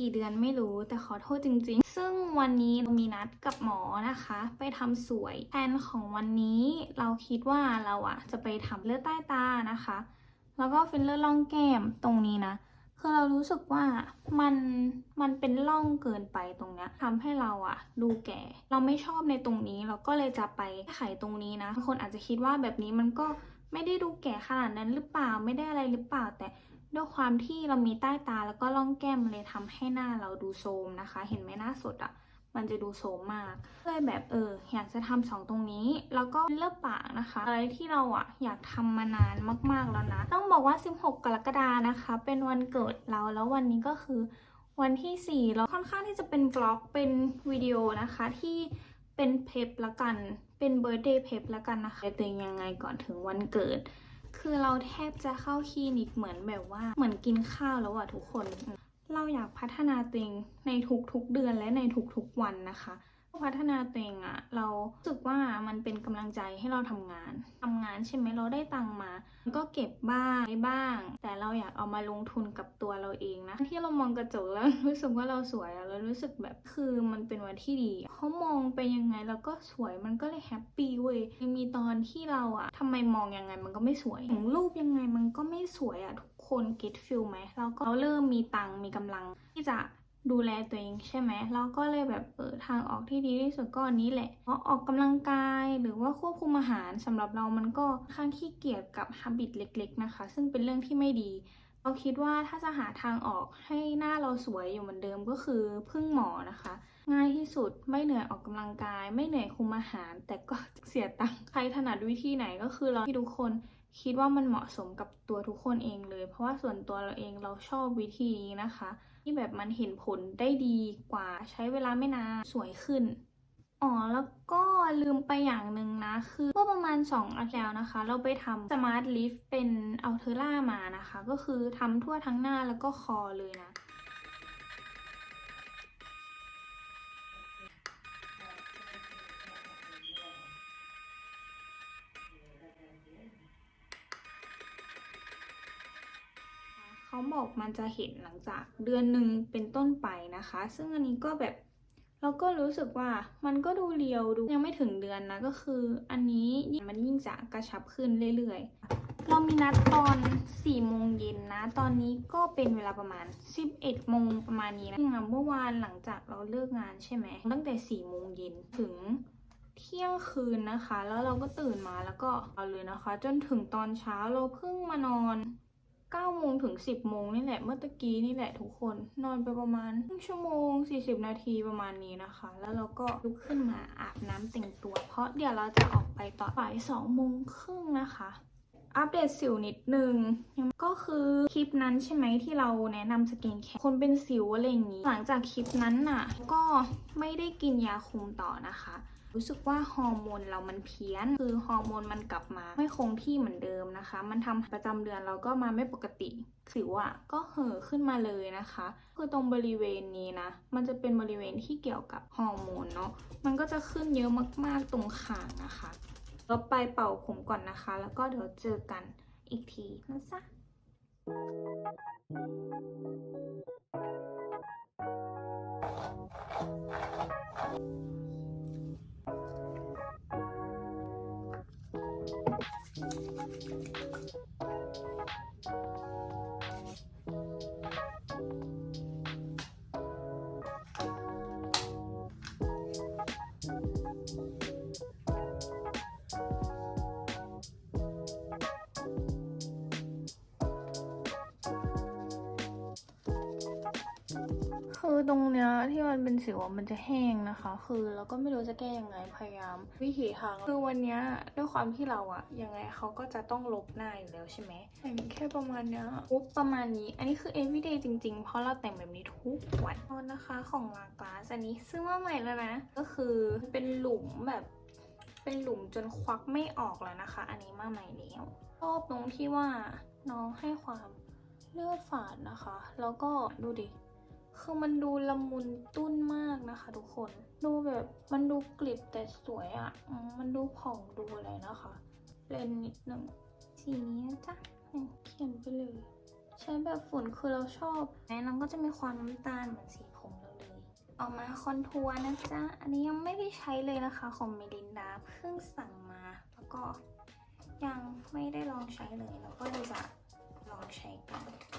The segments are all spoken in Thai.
กี่เดือนไม่รู้แต่ขอโทษจริง ๆ ซึ่งวันนี้เรามีนัดกับหมอนะคะ ไปทำสวยแผนของวันนี้เราคิดว่าเราอะจะไปทำเลือดใต้ตานะคะ แล้วก็ฟิลเลอร์ล่องแก้มตรงนี้นะคือเรารู้สึกว่ามันมันเป็นร่องเกินไปตรงเนี้ยทำให้เราอะดูแก่ เราไม่ชอบในตรงนี้ เราก็เลยจะไปไขตรงนี้นะคนอาจจะคิดว่าแบบนี้มันก็ไม่ได้ดูแก่ขนาดนั้นหรือเปล่าไม่ได้อะไรหรือเปล่าแต่ ด้วยความที่เรามีใต้ตาแล้วก็ร่องแก้มเลยทำให้หน้าเราดูโทมนะคะ เห็นไหมหน้าสดอะมันจะดูโทมมากเลยแบบเออ อยากจะทำสองตรงนี้ แล้วก็เลือกปากนะคะ อะไรที่เราอะอยากทำมานานมากๆแล้วนะ ต้องบอกว่า 16 กรกฎานะคะ เป็นวันเกิดเราแล้ววันนี้ก็คือ วันที่4แล้วค่อนข้างที่จะเป็นบล็อกเป็นวิดีโอนะคะที่เป็นเพปละกัน เป็นเบ r ร์เดย์เพปละกันนะคะตัวเองยังไงก่อนถึงวันเกิด คือเราแทบจะเข้าคลินิกเหมือนแบบว่าเหมือนกินข้าวแล้วอะทุกคน เราอยากพัฒนาตัวเองในทุกๆเดือนและในทุกๆวันนะคะ พัฒนาตัวเองอะเรารู้สึกว่ามันเป็นกำลังใจให้เราทำงานทำงานใช่ไหมเราได้ตังมาก็เก็บบ้างไว้บ้าง แต่เราอยากเอามาลงทุนกับตัวเราเองนะ ที่เรามองกระจกแล้วรู้สึกว่าเราสวยอะแล้วรู้สึกแบบคือมันเป็นวันที่ดีเขามองไปยังไงแล้วก็สวยมันก็เลยแฮปปี้เว้ยยังมีตอนที่เราอะทำไมมองยังไงมันก็ไม่สวยของรูปยังไงมันก็ไม่สวยอะทุกคนเก็ตฟิลไหมเราก็เราเริ่มมีตังมีกำลังที่จะ ดูแลตัวเองใช่ไหมเราก็เลยแบบเออทางออกที่ดีที่สุดก็อันนี้แหละเพราะออกกำลังกายหรือว่าควบคุมอาหารสำหรับเรามันก็ค่อนข้างขี้เกียจกับฮ a บิตเล็ก ๆ นะคะ ซึ่งเป็นเรื่องที่ไม่ดี เราคิดว่าถ้าจะหาทางออกให้หน้าเราสวยอยู่เหมือนเดิมก็คือพึ่งหมอนะคะ ง่ายที่สุดไม่เหนื่อยออกกำลังกาย ไม่เหนื่อยคุมอาหาร แต่ก็เสียตังค์ใครถนัดวิธีไหนก็คือเราที่ทุกคนคิดว่ามันเหมาะสมกับตัวทุกคนเองเลย เพราะว่าส่วนตัวเราเองเราชอบวิธีนี้นะคะ ที่แบบมันเห็นผลได้ดีกว่าใช้เวลาไม่นานสวยขึ้น อ๋อ แล้วก็ลืมไปอย่างหนึ่งนะ คือเมื่อประมาณ 2อาทิตย์แล้วนะคะ เราไปทำสมาร์ทลิฟเป็นอัลเทอร่ามานะคะ ก็คือทำทั่วทั้งหน้าแล้วก็คอเลยนะ เขา บอกมันจะเห็นหลังจากเดือนหนึ่งเป็นต้นไปนะคะ ซึ่งอันนี้ก็แบบเราก็รู้สึกว่ามันก็ดูเรียวดูยังไม่ถึงเดือนนะก็คืออันนี้มันยิ่งจะกระชับขึ้นเรื่อยๆ เรามีนัดตอน4โมงเย็นนะ ตอนนี้ก็เป็นเวลาประมาณ 11โมงประมาณนี้นะเมื่อวานหลังจากเราเลิกงานใช่ไหมตั้งแต่4โมงเย็นถึงเที่ยงคืนนะคะ แล้วเราก็ตื่นมาแล้วก็เอาเลยนะคะ จนถึงตอนเช้าเราเพิ่งมานอน 9โมงถึง 10โมงนี่แหละ เมื่อตะกี้นี่แหละทุกคน นอนไปประมาณครึ่งชั่วโมง 40 นาทีประมาณนี้นะคะ แล้วเราก็ลุกขึ้นมาอาบน้ำแต่งตัว เพราะเดี๋ยวเราจะออกไปตอนบ่าย2โมงครึ่งนะคะอัปเดตสิวนิดนึง ก็คือคลิปนั้นใช่ไหมที่เราแนะนำสกินแคร์คนเป็นสิวอะไรอย่างนี้ หลังจากคลิปนั้นน่ะ ก็ไม่ได้กินยาคุมต่อนะคะ รู้สึกว่าฮอร์โมนเรามันเพี้ยน คือฮอร์โมนมันกลับมาไม่คงที่เหมือนเดิมนะคะ มันทำประจำเดือนเราก็มาไม่ปกติสิวอะ่ะก็เห่อขึ้นมาเลยนะคะ คือตรงบริเวณนี้นะ มันจะเป็นบริเวณที่เกี่ยวกับฮอร์โมนเนาะมันก็จะขึ้นเยอะมากๆตรงคางนะคะเราไปเป่าผมก่อนนะคะ แล้วก็เดี๋ยวเจอกันอีกทีนะจ๊ะ Thank you. คือตรงเนี้ยที่มันเป็นสิวอมันจะแห้งนะคะ คือเราก็ไม่รู้จะแก้ยังไงพยายาม วิถีทางคือวันเนี้ยด้วยความที่เราอะยังไงเขาก็จะต้องลบหน้าอยู่แล้วใช่ไหมแต่งแค่ประมาณเนี้ยปุ๊บประมาณนี้ อันนี้คือ everyday จริงๆ เพราะเราแต่งแบบนี้ทุกวันนนะคะของลากาสอันนี้ซื้อมาใหม่แล้วนะ ก็คือเป็นหลุมแบบเป็นหลุมจนควักไม่ออกแล้วนะคะ อันนี้มาใหม่แล้วชอบตรงที่ว่าน้องให้ความเลือดฝาดนะคะ แล้วก็ดูดิ คือมันดูละมุนตุ้นมากนะคะ ทุกคน ดูแบบมันดูกลิบแต่สวยอะ่ะ มันดูผ่องดูอะไรนะคะ เลนนิดหนึ่งสีนี้จ้ะเขียนไปเลย ใช้แบบฝุ่นคือเราชอบแม้น้องก็จะมีความน้ำตาลเหมือนสีผมเราเลย ออกมาคอนทัวร์นะจ๊ะ อันนี้ยังไม่ได้ใช้เลยนะคะ ของเมลินดาเพิ่งสั่งมา แล้วก็ยังไม่ได้ลองใช้เลย แล้วก็เลยจะลองใช้กัน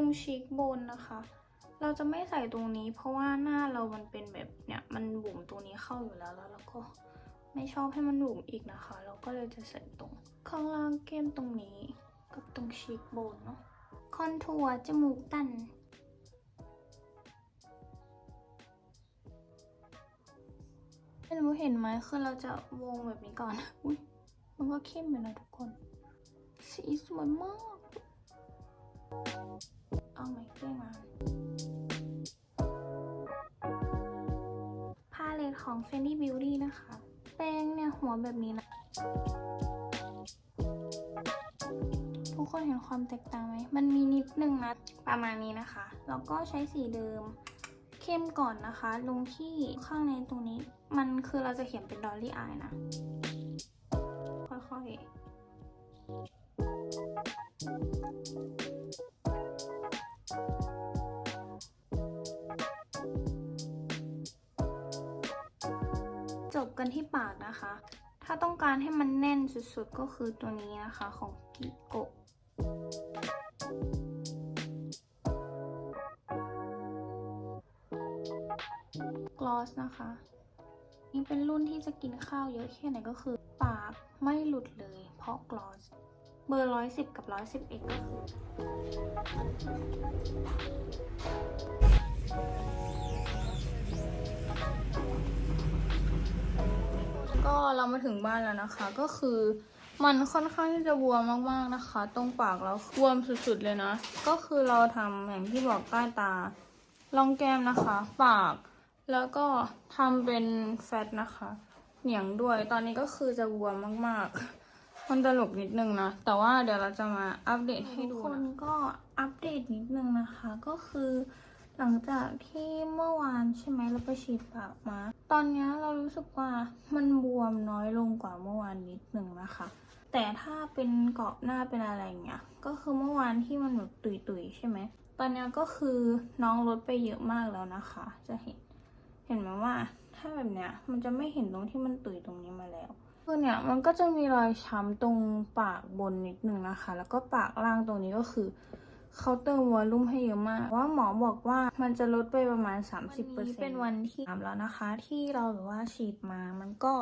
ตรงชีกบนนะคะ เราจะไม่ใส่ตรงนี้ เพราะว่าหน้าเรามันเป็นแบบเนี่ยมันบุ๋มตรงนี้เข้าอยู่แล้วแล้วเราก็ไม่ชอบให้มันบุ๋มอีกนะคะ เราก็เลยจะใส่ตรงข้างล่างแก้มตรงนี้ กับตรงชีกโบนเนาะคอนทัวร์จมูกตันไม่รู้เห็นไหมคือเราจะวงแบบนี้ก่อน อุ้ยมันก็เข้มอยู่นะทุกคน สีสวยมาก เอาไหมเรื่องมาพาเลตของ Fendi Beauty นะคะ แป้งเนี่ยหัวแบบนี้นะ ทุกคนเห็นความแตกต่างไหม มันมีนิดนึงนะประมาณนี้นะคะ แล้วก็ใช้สีเดิมเข้มก่อนนะคะ ลงที่ข้างในตรงนี้ มันคือเราจะเขียนเป็นดอลลี่อายนะ กันที่ปากนะคะ ถ้าต้องการให้มันแน่นสุดๆก็คือตัวนี้นะคะของกิโกะกลอสนะคะ นี่เป็นรุ่นที่จะกินข้าวเยอะแค่ไหนก็คือ ปากไม่หลุดเลย เพราะกลอสเบอร์ร้อยสิบกับร้อยสิบเอ็ดก็คือ เรามาถึงบ้านแล้วนะคะ ก็คือมันค่อนข้างที่จะบวมมากๆนะคะ ตรงปากเราบวมสุดๆเลยนะ ก็คือเราทำอย่างที่บอกใต้ตาลองแก้มนะคะ ปาก แล้วก็ทำเป็นแฟตนะคะเหนียงด้วย ตอนนี้ก็คือจะบวมมากๆ มันตลกนิดนึงนะ แต่ว่าเดี๋ยวเราจะมาอัปเดตให้ดูทุกคนก็อัปเดตนิดนึงนะคะ ก็คือ หลังจากที่เมื่อวานใช่ไหมเราไปฉีดปากมา ตอนนี้เรารู้สึกว่ามันบวมน้อยลงกว่าเมื่อวานนิดหนึ่งนะคะ แต่ถ้าเป็นเกาะหน้าเป็นอะไรอย่างเงี้ย ก็คือเมื่อวานที่มันแบบตุยๆใช่ไหม ตอนนี้ก็คือน้องลดไปเยอะมากแล้วนะคะ จะเห็น เห็นไหมว่าถ้าแบบเนี้ยมันจะไม่เห็นตรงที่มันตุยตรงนี้มาแล้วคือเนี่ยมันก็จะมีรอยช้ำตรงปากบนนิดนึงนะคะ แล้วก็ปากล่างตรงนี้ก็คือ เขาเติมวอลลุ่มให้เยอะมาก ว่าหมอบอกว่ามันจะลดไปประมาณ 30%วันนี้เป็นวันที่สามแล้วนะคะ ที่เราแบบว่าฉีดมา มันก็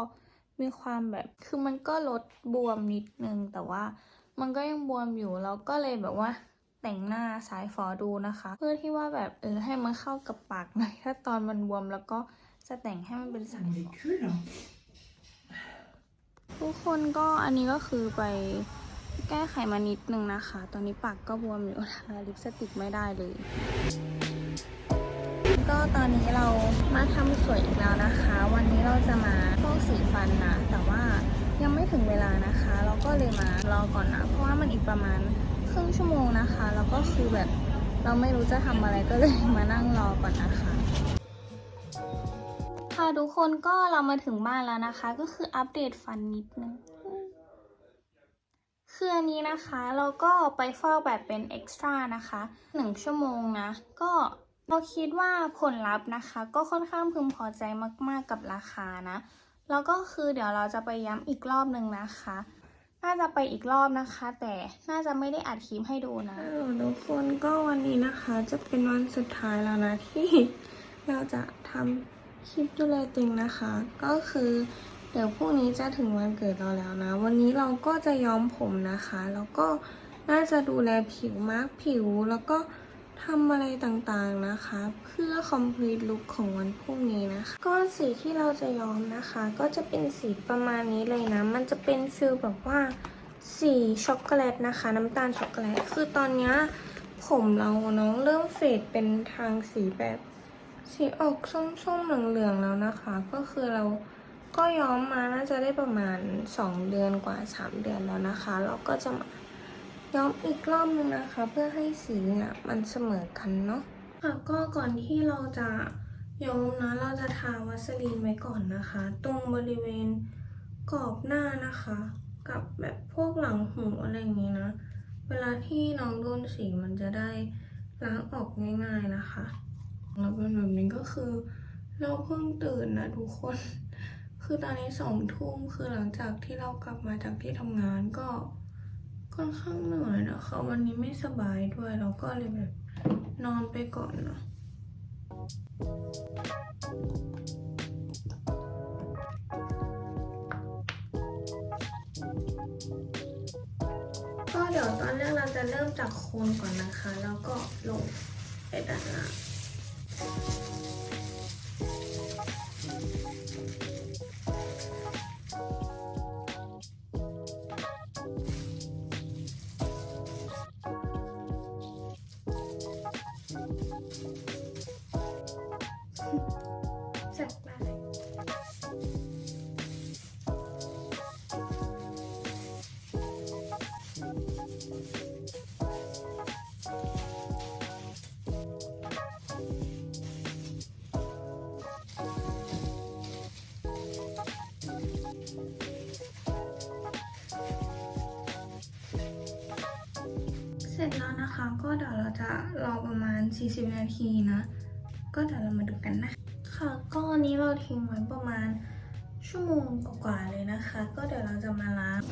มีความแบบ คือมันก็ลดบวมนิดนึง แต่ว่ามันก็ยังบวมอยู่ เราก็เลยแบบว่าแต่งหน้าสายฝอดูนะคะ เพื่อที่ว่าแบบเออให้มันเข้ากับปากหน่อย ถ้าตอนมันบวมแล้วก็จะแต่งให้มันเป็นสาย Det ฝ är อ kul då. ทุกคนก็อันนี้ก็คือไป แก้ไขมานิดนึงนะคะ ตอนนี้ปากก็บวมอยู่ทาลิปสติกไม่ได้เลย ก็ตอนนี้เรามาทำสวยอีกแล้วนะคะ วันนี้เราจะมาฟอกสีฟันนะ แต่ว่ายังไม่ถึงเวลานะคะ เราก็เลยมารอก่อนนะ เพราะว่ามันอีกประมาณครึ่งชั่วโมงนะคะ แล้วก็คือแบบเราไม่รู้จะทำอะไรก็เลยมานั่งรอก่อนนะคะค่ะทุกคนก็เรามาถึงบ้านแล้วนะคะ ก็คืออัปเดตฟันนิดนึง คืออันนี้นะคะเราก็ไปฟอกแบบเป็นเอ็กซ์ตร้านะคะหนึ่งชั่วโมงนะ ก็เราคิดว่าผลลัพธ์นะคะ ก็ค่อนข้างพึงพอใจมากๆกับราคานะ แล้วก็คือเดี๋ยวเราจะไปย้ำอีกรอบหนึ่งนะคะ น่าจะไปอีกรอบนะคะ แต่น่าจะไม่ได้อัดคลิปให้ดูนะทุกคนก็วันนี้นะคะ จะเป็นวันสุดท้ายแล้วนะที่เราจะทำคลิปดูแลตัวเองนะคะ ก็คือ ดี๋ยวพรุ่งนี้จะถึงวันเกิดเราแล้วนะ วันนี้เราก็จะย้อมผมนะคะ แล้วก็น่าจะดูแลผิวมาร์กผิว แล้วก็ทำอะไรต่างๆนะคะ เพื่อ complete look ของวันพรุ่งนี้นะคะ ก็สีที่เราจะย้อมนะคะ ก็จะเป็นสีประมาณนี้เลยนะ มันจะเป็นฟิลแบบว่าสีช็อกโกแลตนะคะ น้ำตาลช็อกโกแลต คือตอนนี้ผมเราเนาะเริ่มเฟดเป็นทางสีแบบสีออกส้มๆเหลืองๆแล้วนะคะ ก็คือเรา ก็ย้อมมาน่าจะได้ประมาณ 2 เดือนกว่า 3 เดือนแล้วนะคะเราก็จะมาย้อมอีกรอบนึงนะคะ เพื่อให้สีเนี่ยมันเสมอกันเนาะค่ะก็ก่อนที่เราจะย้อมนะเราจะทาวัสลีนไว้ก่อนนะคะ ตรงบริเวณกรอบหน้านะคะ กับแบบพวกหลังหูอะไรอย่างนี้นะ เวลาที่น้องโดนสีมันจะได้ล้างออกง่าย ๆนะคะ แล้วเป็นแบบนี้ก็คือ เราเพิ่งตื่นนะทุกคน คือตอนนี้สองทุ่มคือหลังจากที่เรากลับมาจากที่ทำงานก็ค่อนข้างเหนื่อยนะคะวันนี้ไม่สบายด้วยเราก็เลยแบบนอนไปก่อนเนาะก็เดี๋ยวตอนแรกเราจะเริ่มจากโคนก่อนนะคะ แล้วก็ลงไปด้านล่าง ก็เดี๋ยวเราจะรอประมาณ 40 นาทีนะ ก็เดี๋ยวเรามาดูกันนะ ค่ะ ก็อันนี้เราทิ้งไว้ประมาณชั่วโมงกว่าๆเลยนะคะ ก็เดี๋ยวเราจะมาล้าง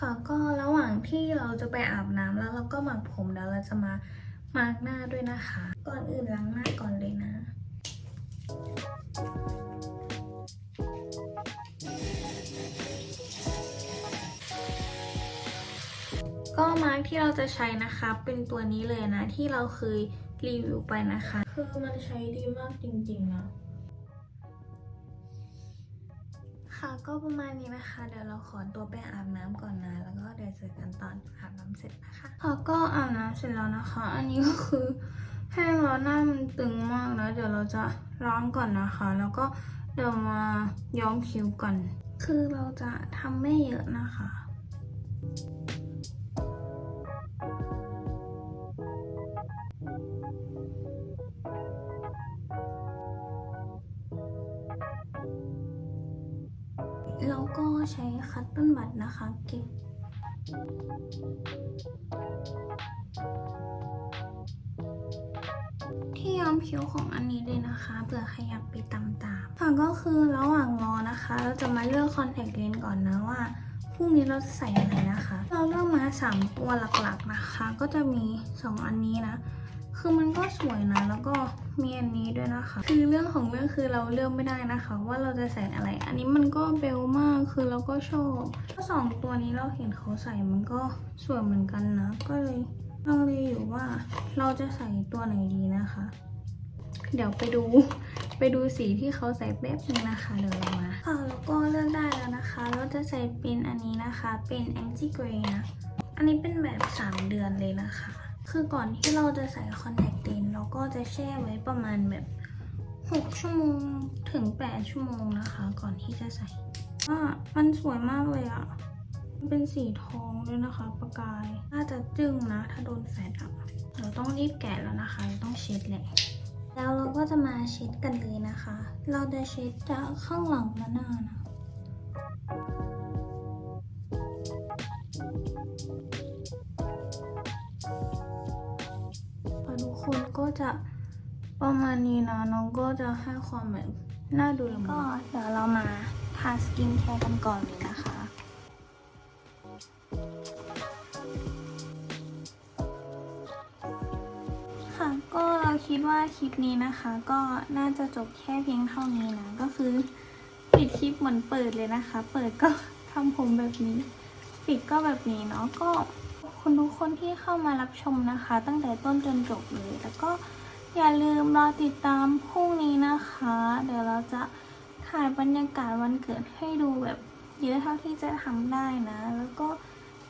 ค่ะก็ระหว่างที่เราจะไปอาบน้ำแล้วเราก็หมักผมแล้วเราจะมา มาร์กหน้าด้วยนะคะ ก่อนอื่นล้างหน้าก่อนเลยนะ ก็มาร์กที่เราจะใช้นะคะ เป็นตัวนี้เลยนะที่เราเคยรีวิวไปนะคะ คือมันใช้ดีมากจริงๆนะ ค่ะก็ประมาณนี้นะคะ เดี๋ยวเราขอตัวไปอาบน้ำก่อนนะ แล้วก็เดี๋ยวเจอกันตอนอาบน้ำเสร็จนะคะพอก็อาบน้ำเสร็จแล้วนะคะ อันนี้ก็คือแห้งแล้วหน้ามันตึงมากนะเดี๋ยวเราจะล้างก่อนนะคะ แล้วก็เดี๋ยวมาย้อมคิ้วก่อน คือเราจะทำไม่เยอะนะคะ ใช้คัตเติ้ลบัตนะคะเก็บที่ย้อมคิ้วของอันนี้เลยนะคะเผื่อใครอยากไปตามตามค่ะก็คือระหว่างรอนะคะ เราจะมาเลือกคอนแทคเลนส์ก่อนนะว่าพรุ่งนี้เราจะใส่อะไรนะคะ เราเลือกมาสามตัวหลักๆนะคะ ก็จะมีสองอันนี้นะ คือมันก็สวยนะ แล้วก็มีอันนี้ด้วยนะคะ คือเรื่องของเรื่องคือเราเลือกไม่ได้นะคะ ว่าเราจะใส่อะไร อันนี้มันก็เบลมากคือเราก็ชอบก็สองตัวนี้เราเห็นเขาใส่มันก็สวยเหมือนกันนะ ก็เลยลังเลอยู่ว่าเราจะใส่ตัวไหนดีนะคะ เดี๋ยวไปดูไปดูสีที่เขาใส่แป๊บนึงนะคะเดี๋ยวเรามาค่ะแล้วก็เลือกได้แล้วนะคะ เราจะใส่เป็นอันนี้นะคะ เป็น anti gray นะ อันนี้เป็นแบบ 3 เดือนเลยนะคะ คือก่อนที่เราจะใส่คอนแทคเลนส์เราก็จะแช่ไว้ประมาณแบบ 6 ชั่วโมงถึง 8 ชั่วโมงนะคะ ก่อนที่จะใส่ว่ามันสวยมากเลยอะมันเป็นสีทองด้วยนะคะ ประกาย น่าจะจึ้งนะถ้าโดนแฟดอะเดี๋ยวต้องรีบแกะแล้วนะคะ ต้องเช็ดแหละแล้วเราก็จะมาเช็ดกันเลยนะคะ เราจะเช็ดจากข้างหลังและหน้านะ ก็จะประมาณนี้นะน้องก็จะให้ความแบบน่าดูละมุนก็เดี๋ยวเรามาทาสกินแคร์กันก่อนเลยนะคะ ค่ะก็เราคิดว่าคลิปนี้นะคะ ก็น่าจะจบแค่เพียงเท่านี้นะ ก็คือปิดคลิปเหมือนเปิดเลยนะคะ เปิดก็ทำผมแบบนี้ ปิดก็แบบนี้เนาะก็ คุณทุกคนที่เข้ามารับชมนะคะ ตั้งแต่ต้นจนจบเลย แล้วก็อย่าลืมรอติดตามพรุ่งนี้นะคะ เดี๋ยวเราจะถ่ายบรรยากาศวันเกิดให้ดูแบบเยอะเท่าที่จะทำได้นะ แล้วก็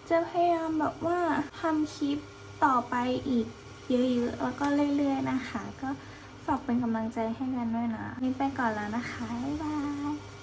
จะพยายามแบบว่าทำคลิปต่อไปอีกเยอะๆ แล้วก็เรื่อยๆนะคะ ก็ฝากเป็นกำลังใจให้กันด้วยนะนี่ไปก่อนแล้วนะคะ บ๊ายบาย